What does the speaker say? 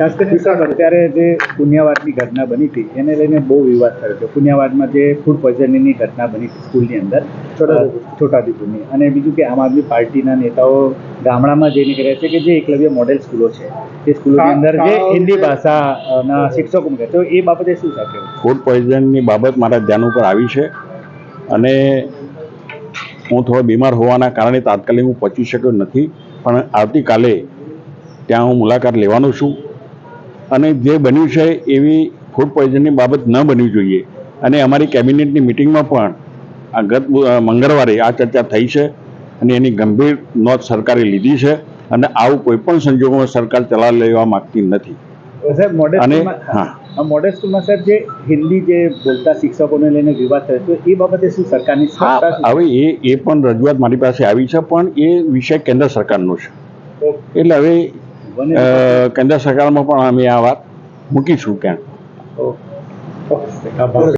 ખાસ કરીને અત્યારે જે પુન્યાવાદની ઘટના બની હતી એને લઈને બહુ વિવાદ થયો હતો. પુણ્યવાડમાં જે ફૂડ પોઈઝનિંગની ઘટના બની હતી સ્કૂલની અંદર છોટાઉદેપુરની. અને બીજું કે આમ આદમી પાર્ટીના નેતાઓ ગામડામાં જઈને કરે છે કે જે એકલવ્ય મોડેલ સ્કૂલો છે તે સ્કૂલોની અંદર જે હિન્દી ભાષાના શિક્ષકો મૂકે તો એ બાબતે શું સાથે ફૂડ પોઈઝનની બાબત મારા ધ્યાન ઉપર આવી છે. અને હું થોડો બીમાર હોવાના કારણે તાત્કાલિક હું પહોંચી શક્યો નથી. પણ આવતીકાલે ત્યાં હું મુલાકાત લેવાનો છું. અને જે બન્યું છે એવી ફૂડ પોઈઝનની બાબત ન બનવી જોઈએ. અને અમારી કેબિનેટની મિટિંગમાં પણ આ ગત મંગળવારે આ ચર્ચા થઈ છે અને એની ગંભીર નોંધ સરકારે લીધી છે અને આવું કોઈ પણ સંજોગોમાં સરકાર ચલા લેવા માંગતી નથી. અને- હા. આ મોડેલ સ્કૂલમાં સાહેબ જે હિન્દી જે બોલતા શિક્ષકોને લઈને વિવાદ થયો તો એ બાબતે શું સરકારની હવે એ એ પણ રજૂઆત મારી પાસે આવી છે પણ એ વિષય કેન્દ્ર સરકારનો છે. એટલે હવે કેન્દ્ર સરકારમાં પણ અમે આ વાત મૂકીશું. આભાર.